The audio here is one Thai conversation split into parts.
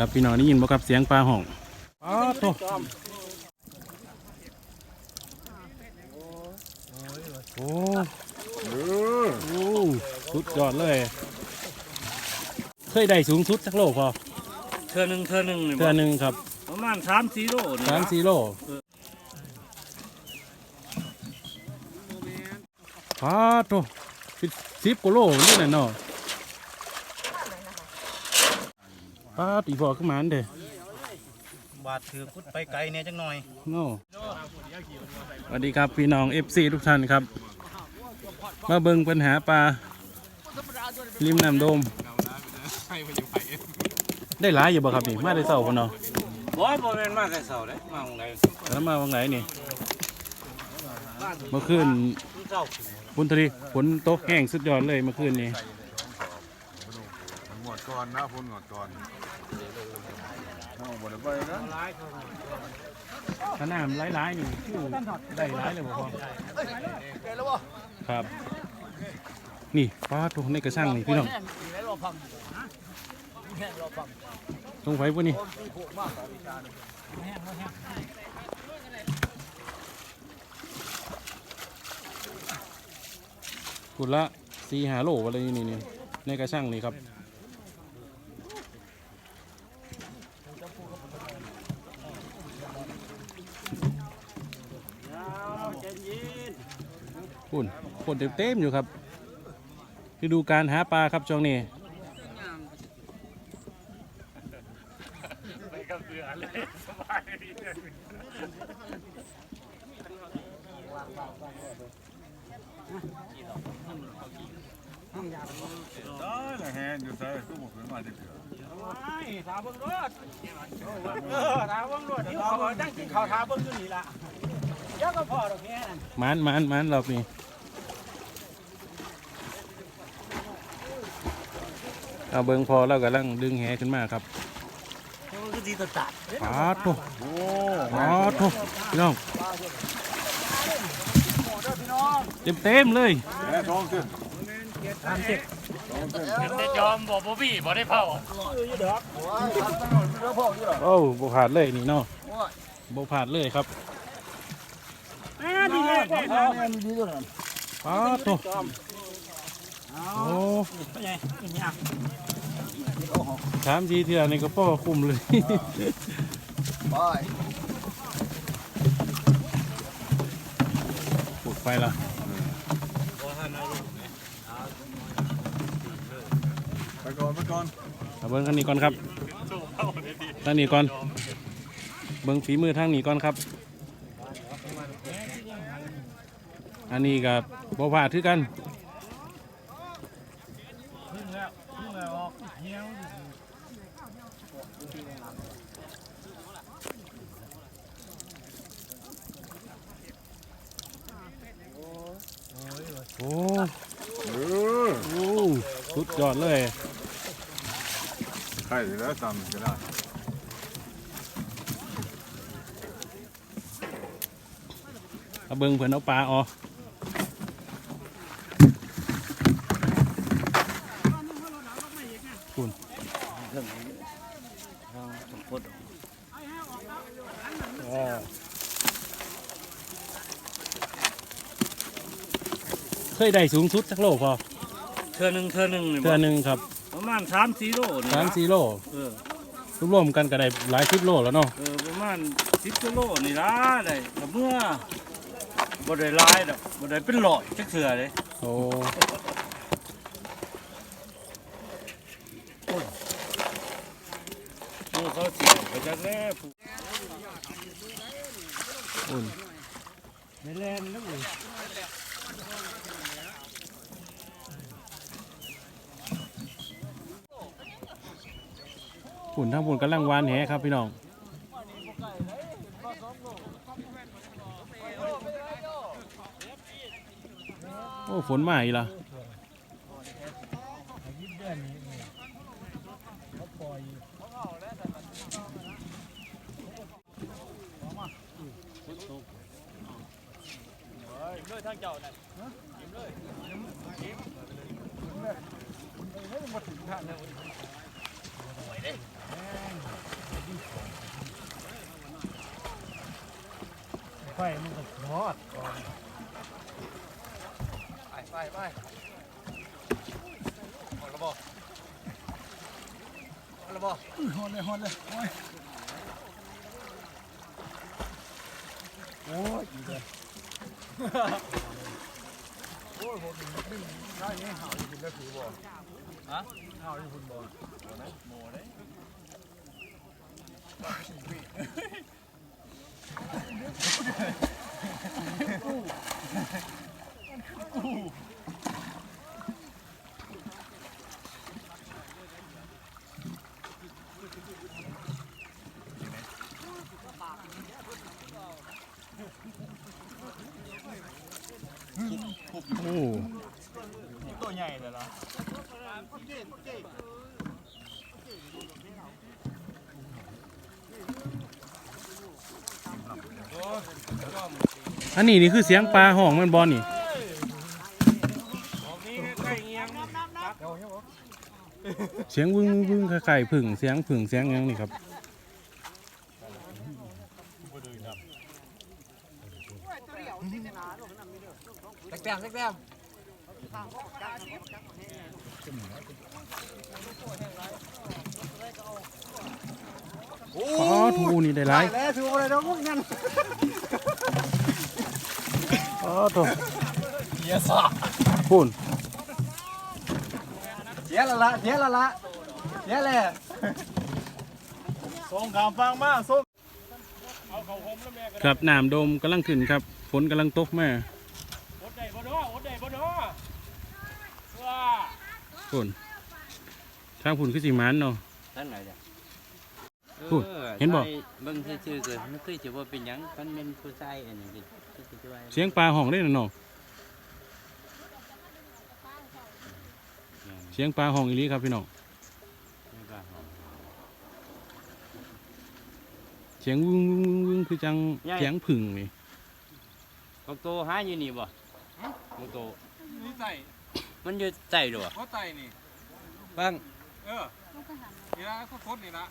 ครับพี่น้องได้ยินบ่ครับเสียงปลาห่องอ๋อโตโอ้โอ้สุดยอดเลย เคยได้สูงสุดสักโลพอเธอหนึ่งเธอหนึ่งนี่เทือหนึ่งครับประมาณสามสี่โลนี่สามนะสี่โลเออพาโตสิบกว่าโลนี่แหละเนาะ พาตีพอขึ้นมาอันเด้บาดถือคุดไปไกลเนี่ยจังหน่อยโน่สวัสดีครับพี่น้อง FC ทุกท่านครับ มาเบิ่งปัญหาปลาริมน้ำโดม ได้หลายอยู่บ่ครับนี่มาได้เศร้าคนเนาะบ่บ่แม่นมาแต่เช้าเด้มาของใดแล้วมาวันไหนนี่เมื่อคืนเช้าฝนทะเลฝนตกแห้งสุดยอดเลยเมื่อคืนนี้หมดก่อนนะพุ่นหมดก่อน เอาหมดไปนะถ้าน้ำหลายๆนี่คือได้หลายเลยบ่พอครับ นี่ปลาตัวในกระชังนี่พี่น้องตรงไฟพวกนี้ขุดละสี่หาโลอะไรนี่นี่ในกระชังนี่ครับ ปุ่นคนเต็มๆอยู่ครับฤดูการหาปลาครับช่วงนี้ได้แฮนอยู่ใส่ตู้หมดขึ้นมาจะเถื่อถามเบิ่งรถเออถาเบิ่งรถเดี๋ยวเขาตั้งกินข้าวถาเบิ่งอยู่นี่ละ เดี๋ยวก็พอดอกแค่นั้นมันมันมันรอบนี้เอาเบิงพอแล้วกำลังดึงแหขึ้นมาครับมันคือสิตัดตัดปาดโถโอ้ปาดโถพี่น้องเต็มเต็มๆเลยแม่ท้องขึ้นแต่ยอมบ่บ่พี่บ่ได้เผาโอ้บ่ผ่านเลยนี่เนาะบ่ผ่านเลยครับ ดีเลยปาดโถโอ้สามทีเถื่อนี่ก็พ่อคุมเลยปลุดไฟละไปก่อนไปก่อนเอาเบิ้งทางนี้ก่อนครับทางนี้ก่อน เบิ้งฝีมือทางนี้ก่อนครับ อันนี้กับบ่ผ่าดคือกันโอ้เออโหสุดยอดเลยใครจะได้ตามก็ได้เอาเบิ้งเพื่อนเอาปลาออก เคยได้สูงสุดสักโลพอเธอหนึ่งเธอหนึ่งนี่เทือหนึ่งครับประมาณสามสี่โลนี่สามนะสี่โลเออรวมๆกันก็ได้หลายสิบโลแล้วเนาะเออประมาณสิบกิโลนี่ละได้แต่เมื่อบ่ได้หลายดอกบ่ได้เป็นร้อยจักเทื่อเลยโอ้เมื่อเขาเสียไปจักแน่ผู้อุ่นไม่แล่นแล้วเว้ย ฝุ่นทั้งฝุ่นกำลังวานแหครับพี่น้องโอ้ฝนมาอีกลางเจ้านั่นจิ้มเลยจิ้มเฮ้ยมาถึงทางแล้วสวยดิไฟมันก็ทอดก่อนไปไปไปหอดระบอกหอดระบอกหอดเลยหอดเลยโอ้ยอีกเลย โอ้ยผมดึงได้ยังห่าวอยู่แล้วถือบ่ฮะห่าวอยู่คุณบ่โมได้ ตัวใหญ่เลยล่ะอันนี้นี่คือเสียงปลาห้องแมันบอลนี่นี่ใกล้เงียงเสียงวึ้งวึ้งไข่ผึ่งเสียงผึ่งเสียงหยังนี่ครับแต้มแต้ม อ๋อทูนี่ได้หลายแล้วถืออะไรน้องนั่นอ๋อตัวเยสะพูนเสียละละเสียละละเสียเลยส่งข่าวฟังมาส่งเอาเขาคมแล้วแม่กันครับน้ำโดมกำลังขึ้นครับ ฝนกำลังตกมา อดได้บ่เนาะอดได้บ่เนาะว้า พูนทางผุนคือสีมันเนาะ ท่านไหนจ้ะพูดเห็นบ่ใช่เบิ่งซื่อๆเกิดไม่เคยจะว่าเป็นหยังมันเป็นผู้ชายอันนี้ดิก็สิว่าเสียงปลาห้องได้น่ะเนาะเสียงปลาห้องอีหลีครับพี่น้องไม่ว่าหรอกเสียงวึ้งวึ้งวึ้งวึ้งคือจังเสียงผึ่งนี่ บักโตหาอยู่นี่บ่บักโต นี่ใส่ มันอยู่ใจหรอเขาใส่นี่ บ้างเออ นี่ละเขาทดนี่ละ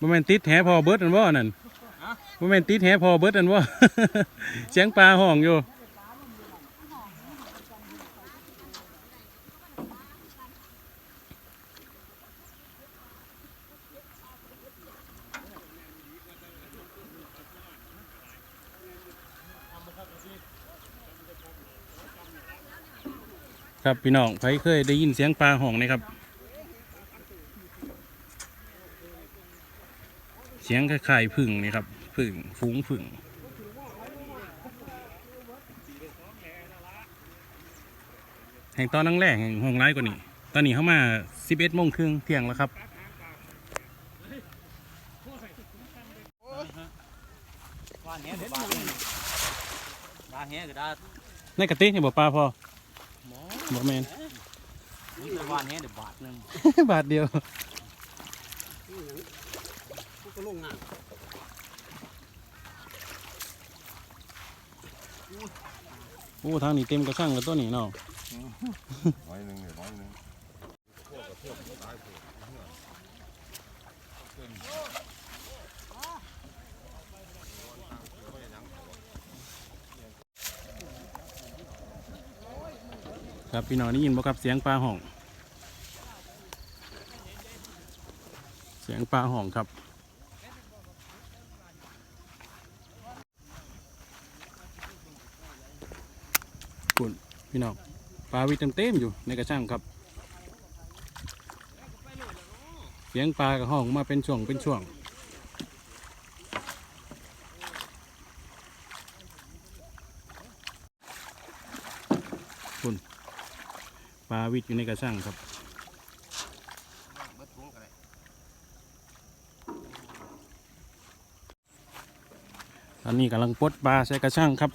บ่แม่นติดแหพอเบิดอันบ่นั่นฮะบ่แม่นติดแหพอเบิดอันบ่ เสียงปลาห้องอยู่ ครับพี่น้องใครเคยได้ยินเสียงปลาห้องไหมครับ เสียงคล้ายๆผึ่งนี่ครับผึ่งฝูงผึ่งแห่งตอนนั่งแรกแห่งห้องไร้กว่านี้ ตอนนี้เข้ามา11โมงครึ่งเที่ยงแล้วครับบ้านแหเด็ดบ้านบ้านแหก็ได้ในกระติกนี่บอกปลาพอ บอกแมนนี่คือบ้านแหเดี๋ยวบาทหนึงบาทเดียวโอ้ทางนี้เต็มกระช่างแล้วตัวนี้เนาะ ร้อยหนึ่งเนี่ยร้อยหนึ่ง ครับพี่น้องได้ยินบ่ครับเสียงปลาห่อง เสียงปลาห่องครับคุณพี่น้องปลาวิเต็มเต็มๆอยู่ในกระช่างครับ เสียงปลากับห้องมาเป็นช่วงเป็นช่วง คุณปลา วิทย์อยู่ในกระช่างครับตอนนี้กำลังปดปลาใส่กระช่างครับ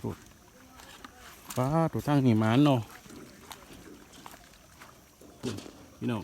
ถูกปลาถูกทางนี่มานเนาะพี่น้อง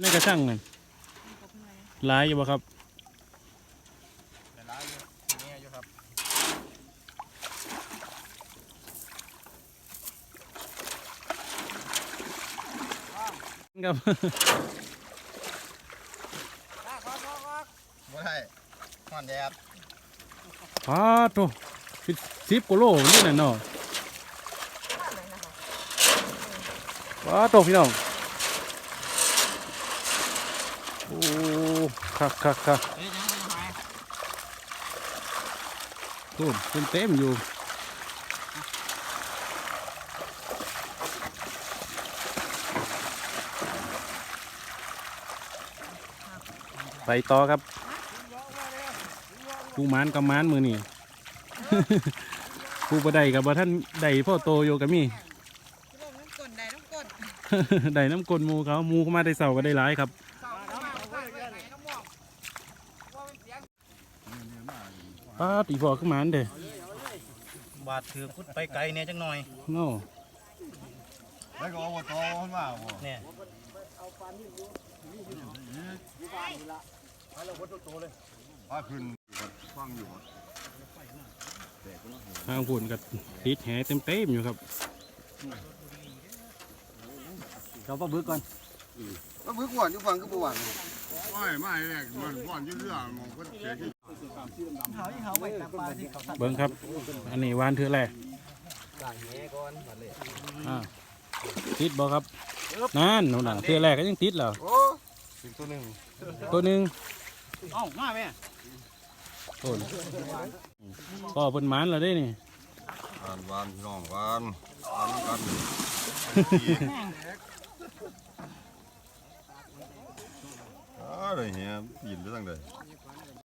ในกระชังนั่นหลายอยู่บ่ครับแต่ละอยู่นี่อยู่ครับครับบ่ได้ห่อนแดดพาโตสิบสิบกว่าโลนี่น่ะเนาะพาโตพี่น้องโอ้ คักคักคักเฮ้ยยังไม่หายโอ้เต็มเต็มอยู่ไปต่อครับผู้หมานกับหมานมือนี่ผู้บ่ได้กับบ่ท่านได้พ่อโตโยกับมีลงน้ำกลนได้น้ำกลนได้น้ำกลนหมูเขาหมูเขามาได้เสาก็ได้หลายครับ ป้าตีพอขึ้นมาอันเด้บาดถือพุดไปไกลเนี่ยจังหน่อยโน่แล้วก็อบตขึ้นมาบ่เนี่ยพาขึ้นฟังอยู่ทางพุ่นกับติดแหเต็มเต็มๆอยู่ครับเราปลาบึกก่อนก็มือก่อนอยู่ฟังก็บ่หวังไม่ไม่แรกมันว่อนยืดเรื่องมองก็เสียที่ เขาที่เขาไปตามปลาที่เขาตัดเบิ้งครับ อันนี้วานเทือแรกล้างแหก่อนบัดเลยอ่าติดบ่ครับนั่นนู่นน่ะเทือแรกก็ยังติดแล้วโอ้เป็นตัวหนึงตัวหนึ่งเอ้ามาแม่โอ้ยพ่อเพิ่นหมานแล้วได้นี่วานวานพี่น้องวานวานกันอะไรเงี้ยยินไปตั้งแต่